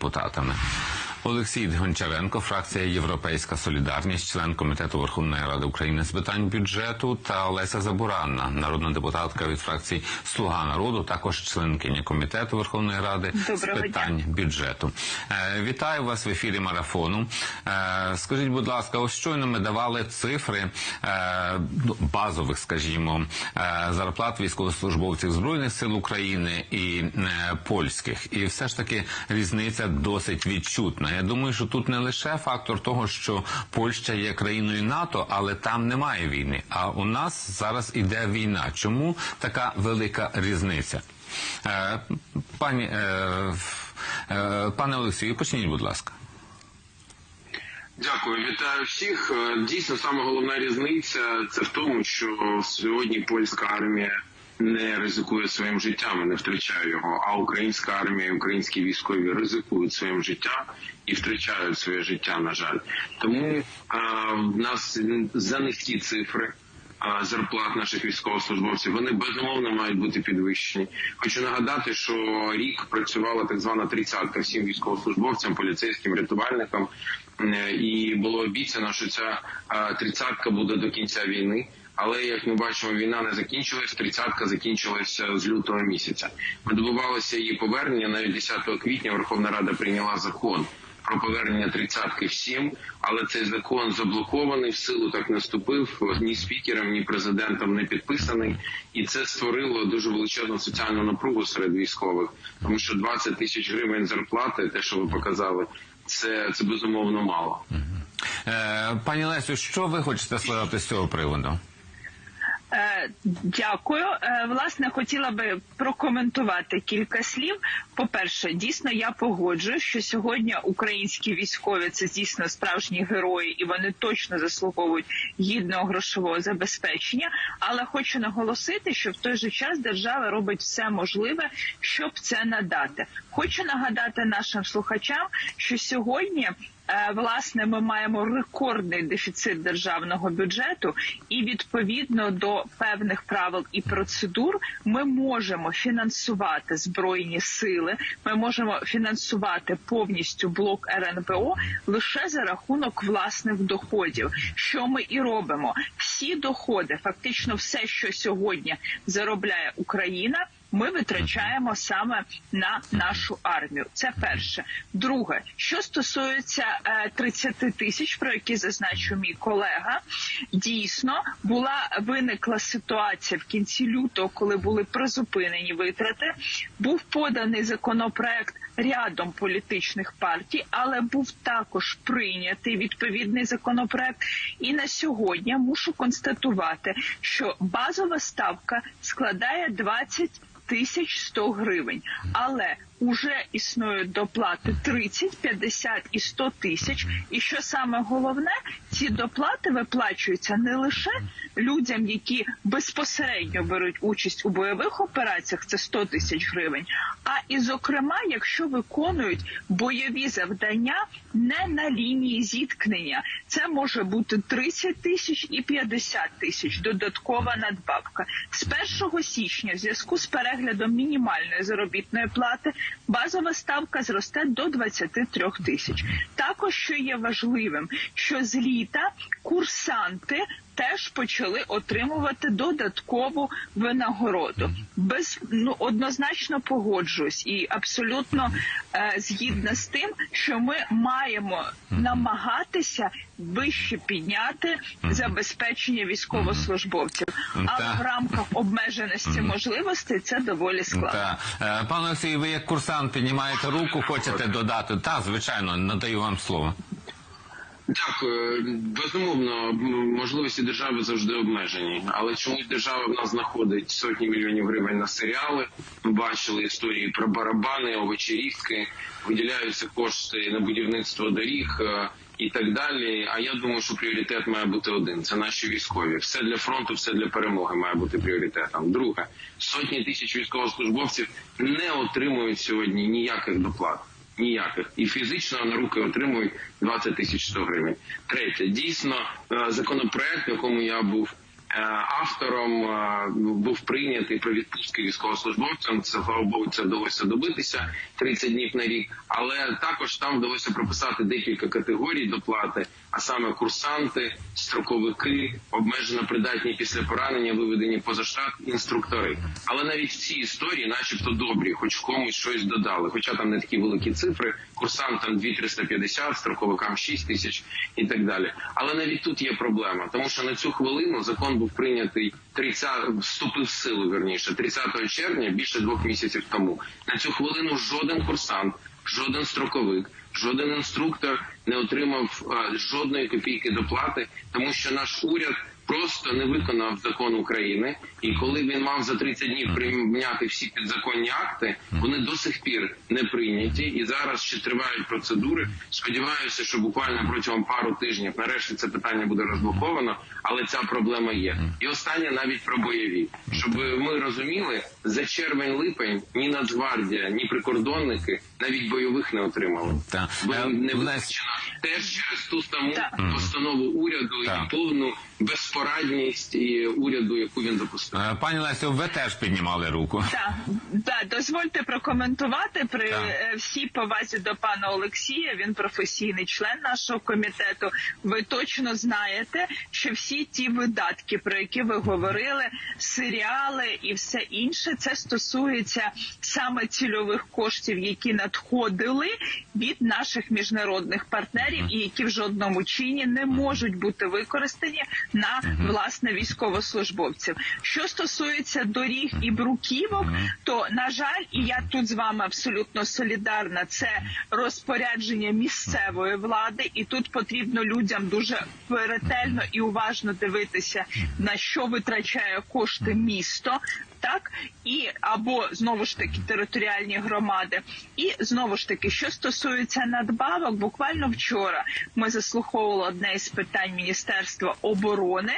ποτάταμε. Олексій Гончаренко, фракція Європейська Солідарність, член комітету Верховної Ради України з питань бюджету, та Олеся Забуранна, народна депутатка від фракції Слуга народу, також членкиня комітету Верховної Ради з питань дня. бюджету. Е, Вітаю вас в ефірі марафону. Е, Скажіть, будь ласка, ось щойно ми давали цифри е, ну, базових, скажімо, е, зарплат військовослужбовців збройних сил України і е, польських, і все ж таки різниця досить відчутна. Я думаю, що тут не лише фактор того, що Польща є країною НАТО, але там немає війни. А у нас зараз іде війна. Чому така велика різниця? Е, Пані е, е, пане Олексію, почніть, будь ласка. Дякую, вітаю всіх. Е, Дійсно, саме головна різниця це в тому, що сьогодні польська армія не ризикує своїм життям, і не втрачає його. А українська армія, українські військові ризикують своїм життям і втрачають своє життя. На жаль, тому а, в нас за низькі цифри. Зарплат наших військовослужбовців вони безумовно мають бути підвищені. Хочу нагадати, що рік працювала так звана тридцятка всім військовослужбовцям, поліцейським рятувальникам, Е, і було обіцяно, що ця тридцятка буде до кінця війни. Але як ми бачимо, війна не закінчилась. Тридцятка закінчилася з лютого місяця. Ми добувалися її повернення. Навіть 10 квітня Верховна Рада прийняла закон про повернення тридцятки всім, але цей закон заблокований в силу так не вступив ні спікером, ні президентом не підписаний, і це створило дуже величезну соціальну напругу серед військових, тому що 20 тисяч гривень зарплати, те, що ви показали, це, це безумовно мало. Е, пані Лесю, що ви хочете сказати з цього приводу? Е, Дякую. Е, Власне, хотіла би прокоментувати кілька слів. По-перше, дійсно я погоджуюсь, що сьогодні українські військові це дійсно справжні герої, і вони точно заслуговують гідного грошового забезпечення. Але хочу наголосити, що в той же час держава робить все можливе, щоб це надати. Хочу нагадати нашим слухачам, що сьогодні. Е, Власне, ми маємо рекордний дефіцит державного бюджету, і відповідно до певних правил і процедур ми можемо фінансувати збройні сили. Ми можемо фінансувати повністю блок РНБО лише за рахунок власних доходів. Що ми і робимо? Всі доходи, фактично, все, що сьогодні заробляє Україна. Ми витрачаємо саме на нашу армію. Це перше. Друге, що стосується е, 30 тисяч, про які зазначив мій колега, дійсно була виникла ситуація в кінці лютого, коли були призупинені витрати. Був поданий законопроект рядом політичних партій, але був також прийнятий відповідний законопроект. І на сьогодні мушу констатувати, що базова ставка складає 20 тисяч 100 гривень, але уже існують доплати 30, 50 і 100 тисяч. І що саме головне, ці доплати виплачуються не лише людям, які безпосередньо беруть участь у бойових операціях, це 100 тисяч гривень, а і зокрема, якщо виконують бойові завдання не на лінії зіткнення, це може бути 30 тисяч і 50 тисяч додаткова надбавка. З 1 січня, в зв'язку з переглядом мінімальної заробітної плати, базова ставка зросте до 23 тисяч. Також що є важливим, що з літа курсанти. Теж почали отримувати додаткову винагороду. Без ну однозначно погоджуюсь і абсолютно е, згідна з тим, що ми маємо намагатися вище підняти забезпечення військовослужбовців, але в рамках обмеженості можливостей це доволі складно. Е, пане Олексію, ви як курсант піднімаєте руку, хочете додати? Та звичайно, надаю вам слово. Дякую. Безумовно, можливості держави завжди обмежені, але чомусь держава в нас знаходить сотні мільйонів гривень на серіали. Ми бачили історії про барабани, овочерізки, виділяються кошти на будівництво доріг. І так далі. А я думаю, що пріоритет має бути один: це наші військові. Все для фронту, все для перемоги має бути пріоритетом. Друге, сотні тисяч військовослужбовців не отримують сьогодні ніяких доплат. Ніяких і фізично на руки отримують 20 тисяч 100 гривень. Третє, дійсно, е, законопроект, в якому я був Автором е, був прийнятий про відпустки військовослужбовцям. Це слава Богу, вдалося добитися 30 днів на рік. Але також там вдалося прописати декілька категорій доплати, а саме курсанти, строковики, обмежено придатні після поранення, виведені поза штат, інструктори. Але навіть в цій історії, начебто, добрі, хоч комусь щось додали. Хоча там не такі великі цифри, курсантам 2350, строковикам 6 тисяч і так далі. Але навіть тут є проблема, тому що на цю хвилину закон був прийнятий 30, вступив в силу верніше 30 червня, більше двох місяців тому. На цю хвилину жоден курсант, жоден строковик, жоден інструктор не отримав жодної копійки доплати, тому що наш уряд. Просто не виконав закон України, і коли він мав за 30 днів прийняти всі підзаконні акти, вони до сих пір не прийняті, і зараз ще тривають процедури. Сподіваюся, що буквально протягом пару тижнів нарешті це питання буде розблоковано, але ця проблема є. І останнє навіть про бойові, щоб ми розуміли, за червень-липень ні Нацгвардія, ні прикордонники навіть бойових не отримали. Бо Е, не визначено теж через ту саму Так. постанову уряду Так. і повну безпорадність і уряду, яку він допустив. Е, Пані Лесю, ви теж піднімали руку. Так, да, дозвольте прокоментувати при е, всій повазі до пана Олексія. Він професійний член нашого комітету. Ви точно знаєте, що всі ті видатки, про які ви говорили, серіали і все інше, це стосується саме цільових коштів, які надходили від наших міжнародних партнерів, і які в жодному чині не можуть бути використані на власне військовослужбовців. Що стосується доріг і бруківок, то на жаль, і я тут з вами абсолютно солідарна. Це розпорядження місцевої влади, і тут потрібно людям дуже ретельно і уважно дивитися на що витрачає кошти місто. Так і або знову ж таки територіальні громади, і знову ж таки, що стосується надбавок, буквально вчора ми заслуховували одне із питань Міністерства оборони,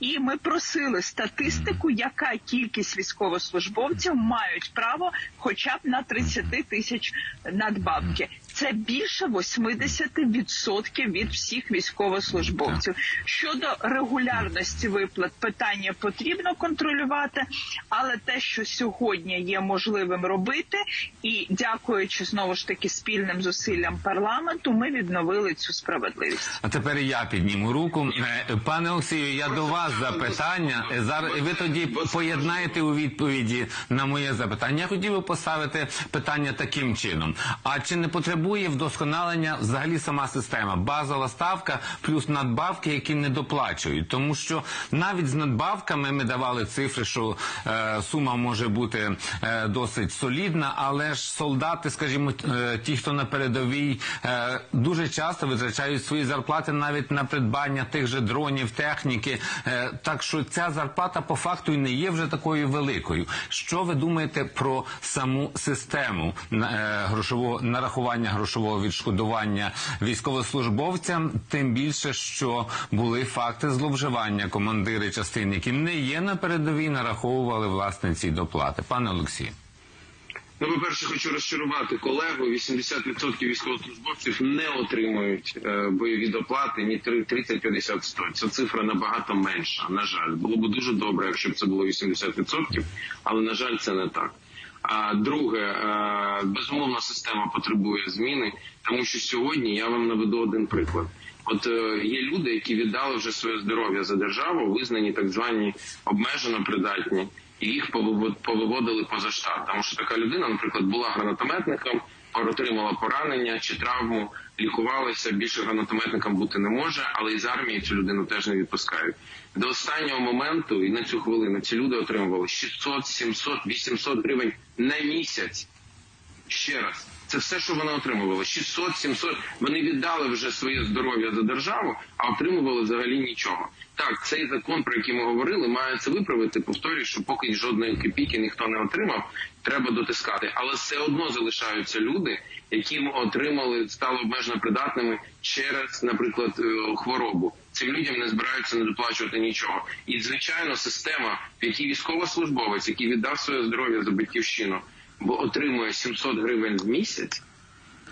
і ми просили статистику, яка кількість військовослужбовців мають право, хоча б на 30 тисяч надбавки. Це більше 80% від всіх військовослужбовців. Щодо регулярності виплат, питання потрібно контролювати, але те, що сьогодні є можливим робити, і дякуючи знову ж таки спільним зусиллям парламенту, ми відновили цю справедливість. А тепер я підніму руку. Е, Пане Олексію, я до вас запитання. Зараз ви тоді поєднаєте у відповіді на моє запитання. Я хотів би поставити питання таким чином: а чи не потребує вдосконалення взагалі сама система? Базова ставка плюс надбавки, які не доплачують, тому що навіть з надбавками ми давали цифри, що е, сума може бути е, досить солідна, але ж солдати, скажімо, е, ті, хто на передовій, е, дуже часто витрачають свої зарплати навіть на придбання тих же дронів, техніки. Е, так що ця зарплата по факту і не є вже такою великою. Що ви думаєте про саму систему е, грошового нарахування грошового відшкодування військовослужбовцям? Тим більше, що були факти зловживання командири частин, які не є на передовій, нараховували власне ці доплати. Пане Олексій. Ну, по-перше, хочу розчарувати колегу. 80% військовослужбовців не отримують е, бойові доплати ні 30, 50, 100. Ця цифра набагато менша. На жаль, було б дуже добре, якщо б це було 80%, але на жаль, це не так. А друге, е, безумовно, система потребує зміни, тому що сьогодні я вам наведу один приклад. От е, є люди, які віддали вже своє здоров'я за державу, визнані так звані обмежено придатні, і їх повивод- повиводили поза штат. Тому що така людина, наприклад, була гранатометником, отримала поранення чи травму, лікувалася. Більше гранатометником бути не може, але із армії цю людину теж не відпускають. До останнього моменту і на цю хвилину ці люди отримували 600, 700, 800 гривень на місяць. Ще раз, це все, що вони отримували. 600, 700. Вони віддали вже своє здоров'я за державу, а отримували взагалі нічого. Так, цей закон, про який ми говорили, має це виправити. Повторюю, що поки жодної копійки ніхто не отримав, треба дотискати. Але все одно залишаються люди, які отримали, стали обмежено придатними через, наприклад, е, хворобу. Цим людям не збираються не доплачувати нічого. І звичайно, система, в якій військовослужбовець, який віддав своє здоров'я за батьківщину, отримує 700 гривень в місяць,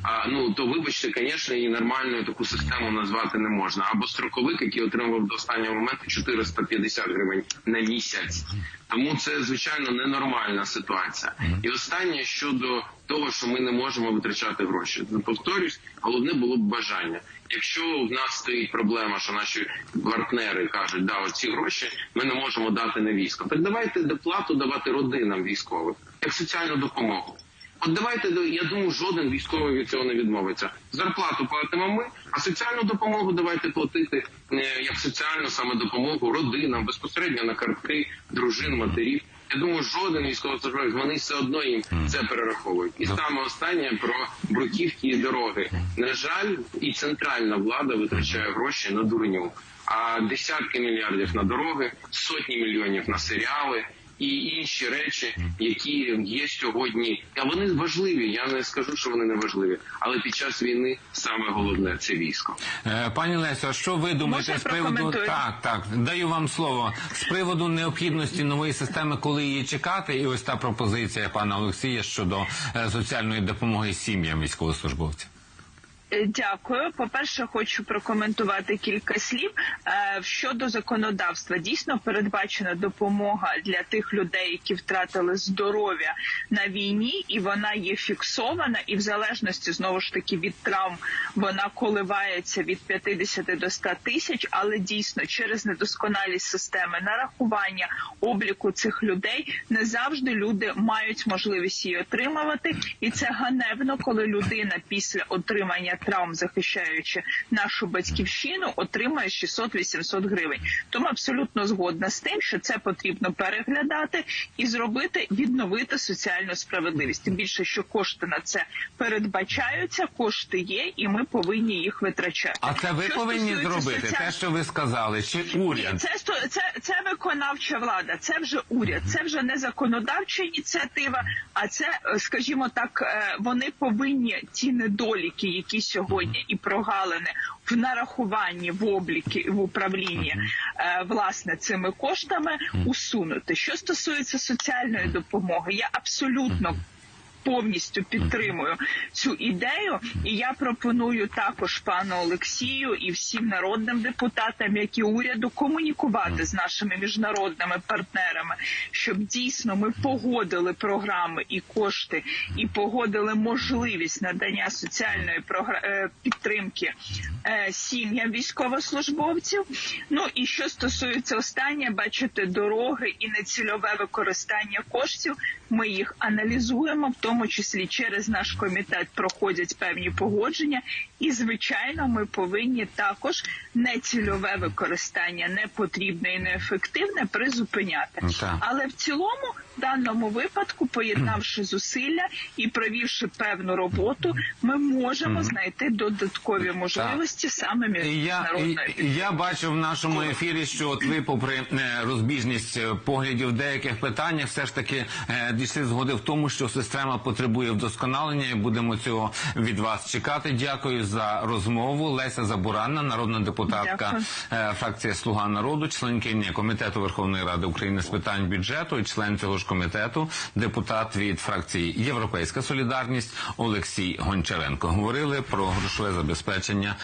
А, ну то вибачте, звісно, і нормальною таку систему назвати не можна. Або строковик, який отримав до останнього моменту 450 гривень на місяць. Тому це звичайно ненормальна ситуація. І останнє щодо того, що ми не можемо витрачати гроші. Ну, Повторюсь, головне було б бажання. Якщо в нас стоїть проблема, що наші партнери кажуть, да, оці гроші ми не можемо дати на військо, так давайте доплату давати родинам військових як соціальну допомогу. От давайте я думаю, жоден військовий від цього не відмовиться. Зарплату платимо ми, а соціальну допомогу давайте платити е, як соціальну саме допомогу родинам безпосередньо на картки дружин, матерів. Я думаю, жоден військовослужбовець, вони все одно їм це перераховують. І саме останнє про бруківки і дороги. На жаль, і центральна влада витрачає гроші на дурню, а десятки мільярдів на дороги, сотні мільйонів на серіали і інші речі, які є сьогодні. А вони важливі. Я не скажу, що вони не важливі, але під час війни саме головне це військо. Е, Пані Лесю, а що ви думаєте Можна з приводу так, так даю вам слово з приводу необхідності нової системи, коли її чекати, і ось та пропозиція пана Олексія щодо е, соціальної допомоги сім'ям військовослужбовців. Е, Дякую. По перше, хочу прокоментувати кілька слів Е, щодо законодавства. Дійсно передбачена допомога для тих людей, які втратили здоров'я на війні, і вона є фіксована. І в залежності знову ж таки від травм вона коливається від 50 до 100 тисяч. Але дійсно через недосконалість системи нарахування обліку цих людей не завжди люди мають можливість її отримувати, і це ганебно, коли людина після отримання травм, захищаючи нашу батьківщину, отримає 600-800 гривень. Тому абсолютно згодна з тим, що це потрібно переглядати і зробити, відновити соціальну справедливість. Тим більше, що кошти на це передбачаються, кошти є, і ми повинні їх витрачати. А це ви Що повинні зробити соціаль- те, що ви сказали, чи уряд? ні, це це, це виконавча влада, це вже уряд, це вже не законодавча ініціатива. А це, е, скажімо так, е, вони повинні ті недоліки, які сьогодні і прогалини в нарахуванні, в обліки, в управлінні е, власне цими коштами усунути. Що стосується соціальної допомоги, я абсолютно повністю підтримую цю ідею, і я пропоную також пану Олексію і всім народним депутатам, як і уряду, комунікувати з нашими міжнародними партнерами, щоб дійсно ми погодили програми і кошти, і погодили можливість надання соціальної е, підтримки е, сім'ям військовослужбовців. Ну і що стосується останнє, бачите, дороги і нецільове використання коштів. Ми їх аналізуємо, в тому числі через наш комітет проходять певні погодження, і звичайно, ми повинні також нецільове використання непотрібне і неефективне призупиняти. Так. Але в цілому, в даному випадку, поєднавши зусилля і провівши певну роботу, ми можемо знайти додаткові можливості саме І Я, міжнародної. я бачу в нашому ефірі, що от ви, попри е, розбіжність е, поглядів в деяких питаннях, все ж таки е, дійшли згоди в тому, що система потребує вдосконалення, і будемо цього від вас чекати. Дякую за розмову. Леся Забуранна, народна депутатка Дякую. е, фракція Слуга народу, членкиня комітету Верховної Ради України з питань бюджету і член цього ж комітету, депутат від фракції Європейська Солідарність Олексій Гончаренко. Говорили про грошове забезпечення